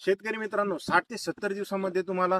शेतकरी मित्रांनो साठ ते सत्तर दिवसामध्ये तुम्हाला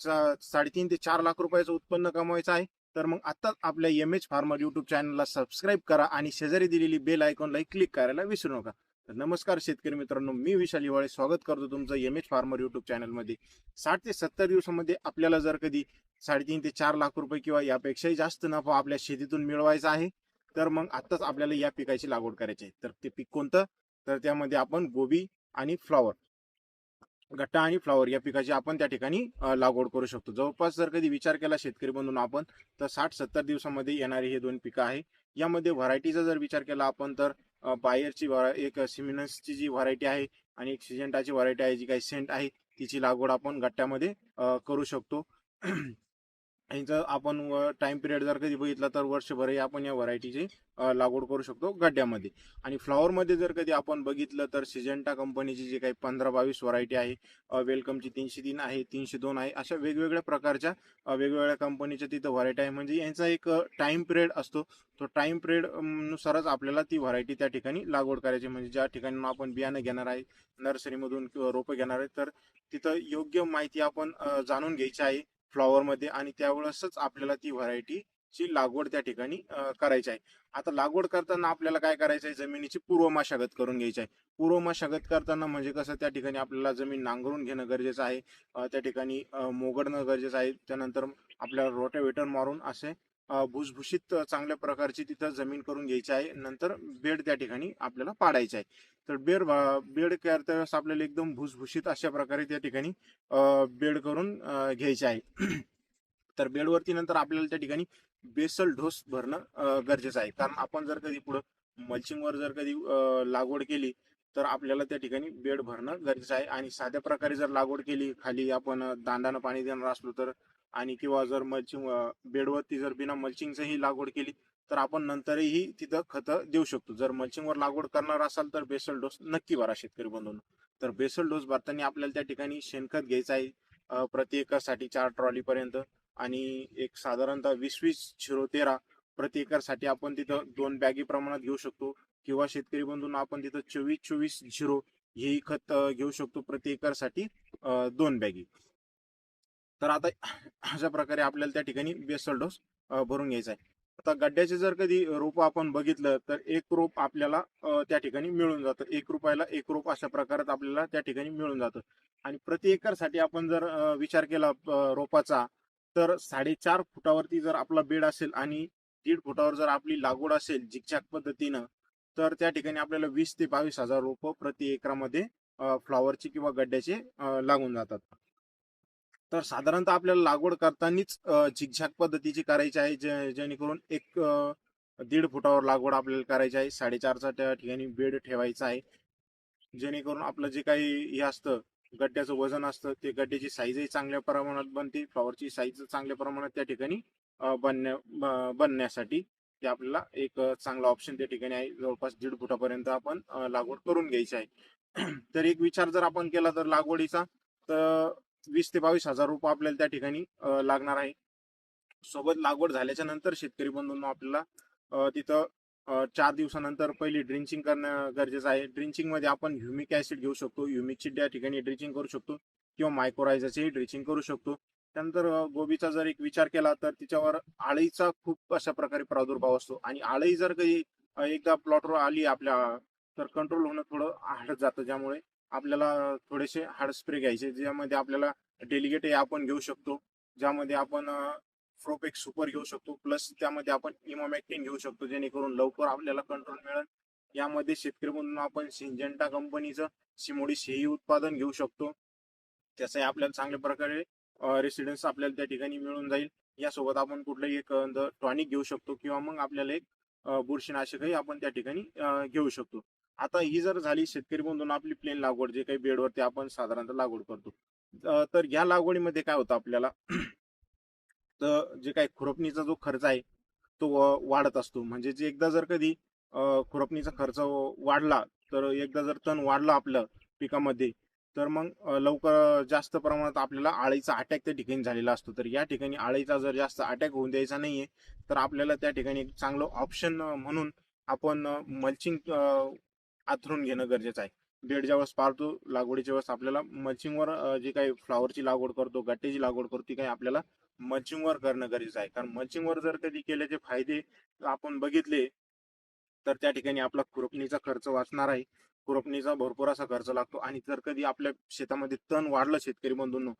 चा- साडेतीन ते चार लाख रुपयाचं उत्पन्न कमवायचं आहे. तर मग आत्ताच आपल्या एम एच फार्मर युट्यूब चॅनलला सबस्क्राईब करा आणि शेजारी दिलेली बेल आयकॉनला क्लिक करायला विसरू नका. तर नमस्कार शेतकरी मित्रांनो मी विशाल हिवाळे. स्वागत करतो तुमचं एम एच फार्मर युट्यूब चॅनलमध्ये साठ ते सत्तर दिवसामध्ये आपल्याला जर कधी साडेतीन ते चार लाख रुपये किंवा यापेक्षाही जास्त नफा आपल्या शेतीतून मिळवायचा आहे तर मग आत्ताच आपल्याला या पिकाची लागवड करायची आहे. तर ते पीक कोणतं? तर त्यामध्ये आपण गोबी आणि फ्लॉवर. गट्टा आणि फ्लॉवर या पिकाची आपण त्या ठिकाणी लागवड करू शकतो. जवळपास जर कधी विचार केला शेतकरी बंधून आपण तर साठ सत्तर दिवसामध्ये येणारी हे दोन पिकं आहे. यामध्ये व्हरायटीचा जर विचार केला आपण तर बायरची एक सिमिनसची जी व्हरायटी आहे आणि एक सिजेंटाची व्हरायटी आहे जी काही सेंट आहे तिची लागवड आपण गट्ट्यामध्ये करू शकतो. यांचा आपण टाइम पिरियड जर कधी बघितला तर वर्षभरही आपण या व्हरायटीची लागवड करू शकतो गड्ड्यामध्ये. आणि फ्लॉवरमध्ये जर कधी आपण बघितलं तर सिजेंटा कंपनीची जी काही पंधरा बावीस व्हरायटी आहे वेलकमची तीनशे तीन आहे तीनशे दोन आहे अशा वेगवेगळ्या प्रकारच्या वेगवेगळ्या कंपनीच्या तिथं व्हरायटी आहे. म्हणजे यांचा एक टाइम पिरियड असतो. तो टाइम पिरियड नुसारच आपल्याला ती व्हरायटी त्या ठिकाणी लागवड करायची. म्हणजे ज्या ठिकाणी आपण बियाणं घेणार आहे नर्सरीमधून किंवा रोपं घेणार आहे तर तिथं योग्य माहिती आपण जाणून घ्यायची आहे. फ्लॉवरमध्ये आणि त्यावेळेसच आपल्याला ती व्हरायटी ची लागवड त्या ठिकाणी करायची आहे. आता लागवड करताना आपल्याला काय करायचं आहे? जमिनीची पूर्व मशागत करून घ्यायची आहे. पूर्व मशागत करताना म्हणजे कसं? त्या ठिकाणी आपल्याला जमीन नांगरून घेणं गरजेचं आहे. त्या ठिकाणी मोगडणं गरजेचं आहे. त्यानंतर आपल्याला रोटावेटर मारून असे भुसभुशीत चांगल्या प्रकारची तिथं जमीन करून घ्यायची आहे. नंतर बेड त्या ठिकाणी आपल्याला पाडायचं आहे. तर बेड बेड करता वेळेस आपल्याला एकदम भुसभुशीत अशा प्रकारे त्या ठिकाणी बेड करून घ्यायचे आहे. तर बेडवरती नंतर आपल्याला त्या ठिकाणी बेसल ढोस भरणं गरजेचं आहे. कारण आपण जर कधी पुढं मल्चिंगवर जर कधी लागवड केली तर आपल्याला त्या ठिकाणी बेड भरणं गरजेचं आहे. आणि साध्या प्रकारे जर लागवड केली खाली आपण दांडानं पाणी देणार असलो तर आणि किंवा जर मल्चिंग बेडवरती जर बिना मल्चिंगचंही लागवड केली तर आपण नंतरही तिथं खतं देऊ शकतो. जर मल्चिंगवर लागवड करणार असाल तर बेसल डोस नक्की भरा शेतकरी बंधून. तर बेसल डोस भरताना आपल्याला त्या ठिकाणी शेणखत घ्यायचं आहे प्रति एकरसाठी चार ट्रॉली पर्यंत आणि एक साधारणतः वीस वीस झिरो तेरा प्रति एकरसाठी आपण तिथं दोन बॅगी प्रमाणात घेऊ शकतो. किंवा शेतकरी बंधून आपण तिथं चोवीस चोवीस झिरो हेही खत घेऊ शकतो प्रति एकरसाठी दोन बॅगी तर आता अशा प्रकारे आपल्याला त्या ठिकाणी बेसल डोस भरून घ्यायचा आहे. आता गड्ड्याचे जर कधी रोप आपण बघितलं तर एक रोप आपल्याला त्या ठिकाणी मिळून जातं. एक रुपयाला एक रोप अशा प्रकारात आपल्याला त्या ठिकाणी मिळून जातं. आणि प्रति एकरसाठी आपण जर विचार केला रोपाचा तर साडेचार फुटावरती जर आपला बेड असेल आणि दीड फुटावर जर आपली लागवड असेल झिकझॅक पद्धतीनं तर त्या ठिकाणी आपल्याला वीस ते बावीस हजार रोप प्रति एकरामध्ये अ, फ्लॉवरची किंवा गड्ड्याचे लागून जातात. तर साधारणतः आपल्याला लागवड करतानाच झिकझॅक पद्धतीची करायची आहे जे जेणेकरून एक दीड फुटावर लागवड आपल्याला करायची आहे साडेचारचा त्या ठिकाणी बेड ठेवायचा आहे. जेणेकरून आपलं जे काही हे असतं गड्ड्याचं वजन असतं ते गड्ड्याची साईजही चांगल्या प्रमाणात बनते फ्लॉवरची साईज चांगल्या प्रमाणात त्या ठिकाणी बनण्या बनण्यासाठी ते आपल्याला एक चांगला ऑप्शन त्या ठिकाणी आहे. जवळपास दीड फुटापर्यंत आपण लागवड करून घ्यायची आहे. तर एक विचार जर आपण केला तर लागवडीचा तर वीस ते बावीस हजार रुपये आपल्याला त्या ठिकाणी लागणार आहे. सोबत लागवड झाल्याच्यानंतर शेतकरी बंधूंना आपल्याला तिथं चार दिवसानंतर पहिली ड्रिंचिंग करणं गरजेचं आहे. ड्रिंचिंगमध्ये आपण ह्युमिक ऍसिड घेऊ शकतो. ह्युमिकची त्या ठिकाणी ड्रिंचिंग करू शकतो किंवा मायक्रोरायझरचीही ड्रिंचिंग करू शकतो. त्यानंतर गोबीचा जर एक विचार केला तर तिच्यावर आळीचा खूप अशा प्रकारे प्रादुर्भाव असतो. आणि आळी जर काही एकदा प्लॉटवर आली आपल्या तर कंट्रोल होणं थोडं हार्ड जातं. ज्यामुळे आपल्याला थोडेसे हार्ड स्प्रे घ्यायचे ज्यामध्ये आपल्याला डेलिगेट हे आपण घेऊ शकतो. ज्यामध्ये आपण फ्रोपेक सुपर घेऊ शकतो. प्लस त्यामध्ये आपण इमोमॅक्टिन घेऊ शकतो जेणेकरून लवकर आपल्याला कंट्रोल मिळेल. यामध्ये शेतकरी म्हणून आपण सिंजेंटा कंपनीचं सिमोडीस हेही उत्पादन घेऊ शकतो. त्याचाही आपल्याला चांगल्या प्रकारे रेसिडेन्स आपल्याला त्या ठिकाणी मिळून जाईल. यासोबत आपण कुठलंही एक टॉनिक घेऊ शकतो किंवा मग आपल्याला एक बुरशीनाशकही आपण त्या ठिकाणी घेऊ शकतो. आता ही जर झाली शेतकरी बंधून आपली प्लेन लागवड जे काही बेडवरती आपण साधारणतः लागवड करतो तर या लागवडीमध्ये काय होतं आपल्याला? तर जे काही खुरपणीचा जो खर्च आहे तो वाढत असतो. म्हणजे जे एकदा जर कधी खुरपणीचा खर्च वाढला तर एकदा जर तण वाढलं आपलं पिकामध्ये तर मग लवकर जास्त प्रमाणात आपल्याला आळीचा अटॅक त्या ठिकाणी झालेला असतो. तर या ठिकाणी आळीचा जर जास्त अटॅक होऊन द्यायचा नाहीये तर आपल्याला त्या ठिकाणी एक चांगलं ऑप्शन म्हणून आपण मल्चिंग आथरून घेणं गरजेचं आहे. बेड ज्यावेळेस पाळतो लागवडीच्या वेळेस आपल्याला मचिंगवर जे काही फ्लावरची लागवड करतो गट्ट्याची लागवड करतो ती काही आपल्याला मचिंगवर करणं गरजेचं आहे. कारण मचिंगवर जर कधी केल्याचे फायदे आपण बघितले तर त्या ठिकाणी आपला खुरपणीचा खर्च वाचणार आहे. खुरपणीचा भरपूर असा खर्च लागतो. आणि जर कधी आपल्या शेतामध्ये तण वाढलं शेतकरी बंधूंनो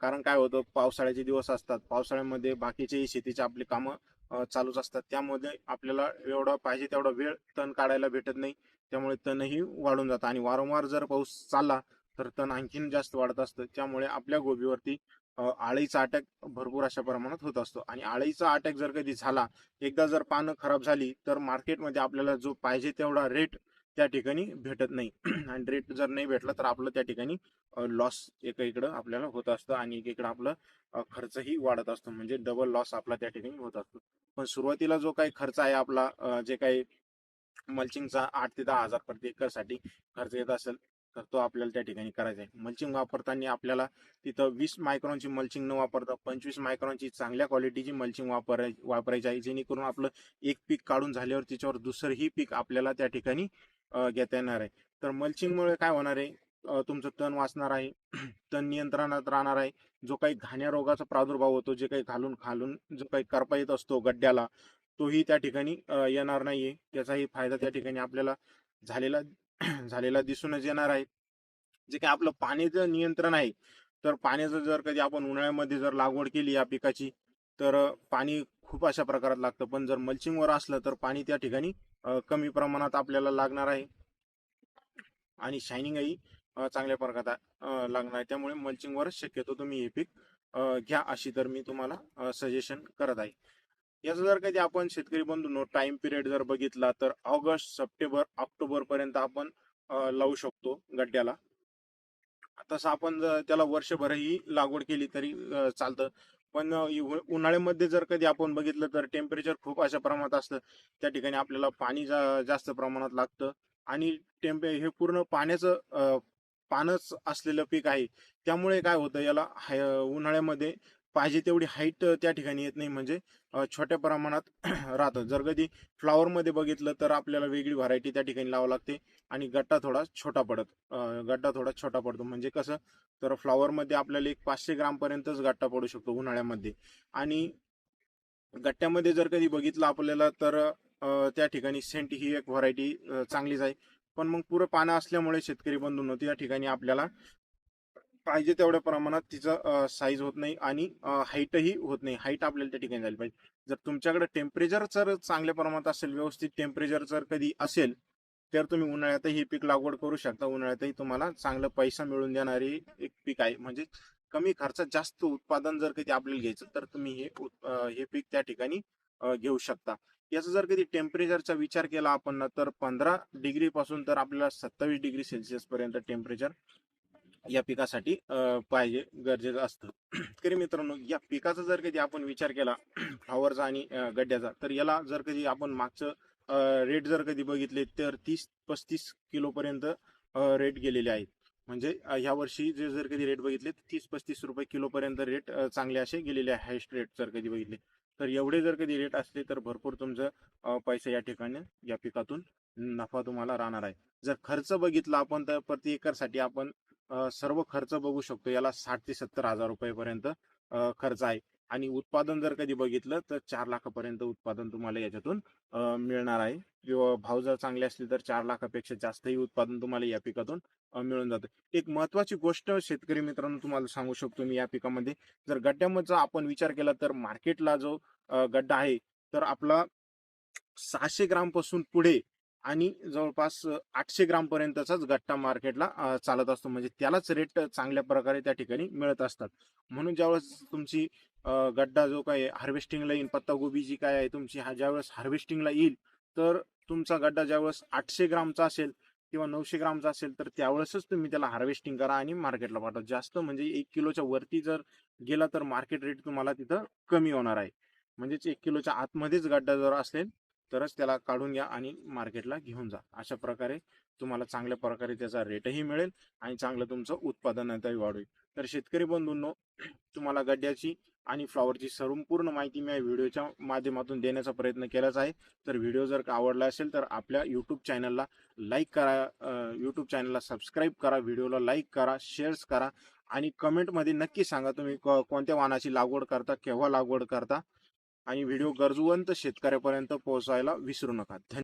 कारण काय होतं? पावसाळ्याचे दिवस असतात. पावसाळ्यामध्ये बाकीचे शेतीचे आपले कामं चालूच असतात. त्यामध्ये आपल्याला एवढा पाहिजे तेवढा वेळ तण काढायला भेटत नाही. त्यामुळे तणही वाढून जातं. आणि वारंवार जर पाऊस चालला तर तण आणखीन जास्त वाढत असतं. त्यामुळे आपल्या गोबीवरती आळीचा अटॅक भरपूर अशा प्रमाणात होत असतो. आणि आळीचा अटॅक जर कधी झाला एकदा जर पानं खराब झाली तर मार्केटमध्ये आपल्याला जो पाहिजे तेवढा रेट त्या ठिकाणी भेटत नाही. आणि रेट जर नाही भेटला तर आपलं त्या ठिकाणी लॉस एकीकडं आपल्याला होत असतं आणि एकीकडं आपलं खर्चही वाढत असतो. म्हणजे डबल लॉस आपला त्या ठिकाणी होत असतो. पण सुरुवातीला जो काही खर्च आहे आपला जे काही मल्चिंगचा आठ ते दहा हजार प्रति एकरसाठी खर्च येत असेल तर तो आपल्याला त्या ठिकाणी करायचा आहे. मल्चिंग वापरताना आपल्याला तिथं वीस मायक्रॉनची मल्चिंग न वापरता पंचवीस मायक्रॉनची चांगल्या क्वालिटीची मल्चिंग वापराय वापरायची आहे. जेणेकरून आपलं एक पीक काढून झाल्यावर त्याच्यावर दुसरंही पीक आपल्याला त्या ठिकाणी घेता येणार आहे. तर मल्चिंगमुळे काय होणार आहे? तुमचं तण वाचणार आहे तण नियंत्रणात राहणार आहे. जो काही घाण्या रोगाचा प्रादुर्भाव होतो जे काही घालून खालून जो काही करपा येत असतो गड्ड्याला तोही त्या ठिकाणी येणार नाहीये. त्याचाही फायदा त्या ठिकाणी आपल्याला झालेला झालेला दिसूनच येणार आहे. जे काही आपलं पाण्याचं नियंत्रण आहे तर पाण्याचं जर कधी आपण उन्हाळ्यामध्ये जर लागवड केली या पिकाची तर पाणी खूप अशा प्रकारात लागतं. पण जर मल्चिंगवर असलं तर पाणी त्या ठिकाणी कमी प्रमाणात आपल्याला लागणार आहे. आणि शायनिंगही चांगल्या प्रकारात लागणार आहे. त्यामुळे मल्चिंगवरच शक्यतो तुम्ही हे पीक घ्या अशी तर मी तुम्हाला सजेशन करत आहे. याचा जर कधी आपण शेतकरी बंधूंनो टाइम पिरियड जर बघितला तर ऑगस्ट सप्टेंबर ऑक्टोबर पर्यंत आपण लावू शकतो गड्ड्याला. तसं आपण जर त्याला वर्षभरही लागवड केली तरी चालतं. पण उन्हाळ्यामध्ये जर कधी आपण बघितलं तर टेम्परेचर खूप अशा प्रमाणात असतं. त्या ठिकाणी आपल्याला पाणी जा- जास्त प्रमाणात लागतं. आणि टेम्पे हे पूर्ण पाण्याचं पानच असलेलं पीक आहे. त्यामुळे काय होतं याला हाय- उन्हाळ्यामध्ये पाहिजे तेवढी हाईट त्या ठिकाणी येत नाही. म्हणजे छोट्या प्रमाणात राहतं. जर कधी फ्लावरमध्ये बघितलं तर आपल्याला वेगळी व्हरायटी त्या ठिकाणी लावावं लागते आणि गट्टा थोडा छोटा पडत गड्डा थोडा छोटा पडतो. म्हणजे कसं तर फ्लॉवरमध्ये आपल्याला एक पाचशे ग्रामपर्यंतच गट्टा पडू शकतो उन्हाळ्यामध्ये. आणि गट्ट्यामध्ये जर कधी बघितलं आपल्याला तर त्या ठिकाणी सेंट ही एक व्हरायटी चांगलीच आहे. पण मग पुरं पानं असल्यामुळे शेतकरी बंधूंनो त्या ठिकाणी आपल्याला पाहिजे तेवढ्या प्रमाणात तिचं साईज होत नाही आणि हाईटही होत नाही. हाईट आपल्याला त्या ठिकाणी झाली पाहिजे. जर तुमच्याकडे टेम्परेचर जर चांगल्या प्रमाणात असेल व्यवस्थित टेम्परेचर जर कधी असेल तर तुम्ही उन्हाळ्यातही हे पीक लागवड करू शकता. उन्हाळ्यातही तुम्हाला चांगला पैसा मिळून देणारी एक पीक आहे. म्हणजे कमी खर्चात जास्त उत्पादन जर कधी आपल्याला घ्यायचं तर तुम्ही हे हे पीक त्या ठिकाणी घेऊ शकता. याचा जर कधी टेम्परेचरचा विचार केला आपण ना तर पंधरा डिग्री पासून तर आपल्याला सत्तावीस डिग्री सेल्सिअस पर्यंत टेम्परेचर या पिकासाठी पाहिजे गरजेचं असतं. तरी मित्रांनो या पिकाचा जर कधी आपण विचार केला फ्लॉवरचा आणि गड्ड्याचा तर याला जर कधी आपण मागचं रेट जर कधी बघितले तर तीस पस्तीस किलोपर्यंत रेट गेलेले आहेत. म्हणजे ह्या वर्षी जे जर कधी रेट बघितले तर तीस पस्तीस रुपये किलोपर्यंत रेट चांगले असे गेलेले आहे हायस्ट रेट जर कधी बघितले. तर एवढे जर कधी रेट असले तर भरपूर तुमचं पैसे या ठिकाणी या पिकातून नफा तुम्हाला राहणार आहे. जर खर्च बघितला आपण तर प्रति एकरसाठी आपण सर्व खर्च बघू शकतो. याला साठ ते सत्तर हजार रुपयेपर्यंत खर्च आहे. आणि उत्पादन जर कधी बघितलं तर चार लाखापर्यंत उत्पादन तुम्हाला याच्यातून मिळणार आहे. किंवा भाव जर चांगले असले तर चार लाखापेक्षा जास्तही उत्पादन तुम्हाला या पिकातून मिळून जातं. एक महत्वाची गोष्ट शेतकरी मित्रांनो तुम्हाला सांगू शकतो मी या पिकामध्ये. जर गड्ड्यामध्ये आपण विचार केला तर मार्केटला जो गड्डा आहे तर आपला सहाशे ग्रामपासून पुढे आणि जवळपास आठशे ग्रामपर्यंतचाच गट्टा मार्केटला चालत असतो. म्हणजे त्यालाच रेट चांगल्या प्रकारे त्या ठिकाणी मिळत असतात. म्हणून ज्यावेळेस तुमची गड्डा जो काय हार्वेस्टिंगला येईल पत्तागोबी जी काय आहे तुमची हा ज्यावेळेस हार्वेस्टिंगला येईल तर तुमचा गड्डा ज्यावेळेस आठशे ग्रामचा असेल किंवा नऊशे ग्रामचा असेल तर त्यावेळेसच तुम्ही त्याला हार्वेस्टिंग करा आणि मार्केटला पाठवा. जास्त म्हणजे एक किलोच्या वरती जर गेला तर मार्केट रेट तुम्हाला तिथं कमी होणार आहे. म्हणजेच एक किलोच्या आतमध्येच गड्डा जर असेल तरच त्याला काढून घ्या आणि मार्केटला घेऊन जा. अशा प्रकारे तुम्हाला चांगल्या प्रकारे त्याचा रेटही मिळेल आणि चांगलं तुमचं उत्पादनताही वाढेल. तर शेतकरी बंधूंनो तुम्हाला गड्ड्याची आणि फ्लॉवरची संपूर्ण माहिती मी या व्हिडिओच्या माध्यमातून देण्याचा प्रयत्न केलाच आहे. तर व्हिडिओ जर का आवडला असेल तर आपल्या यूट्यूब चॅनलला लाईक करा यूट्यूब चॅनलला सबस्क्राईब करा व्हिडिओला लाईक करा शेअर्स करा आणि कमेंटमध्ये नक्की सांगा तुम्ही कोणत्या वाहनाची लागवड करता केव्हा लागवड करता. आणि व्हिडिओ गरजवंत शेतकऱ्यापर्यंत पोहोचायला विसरू नका.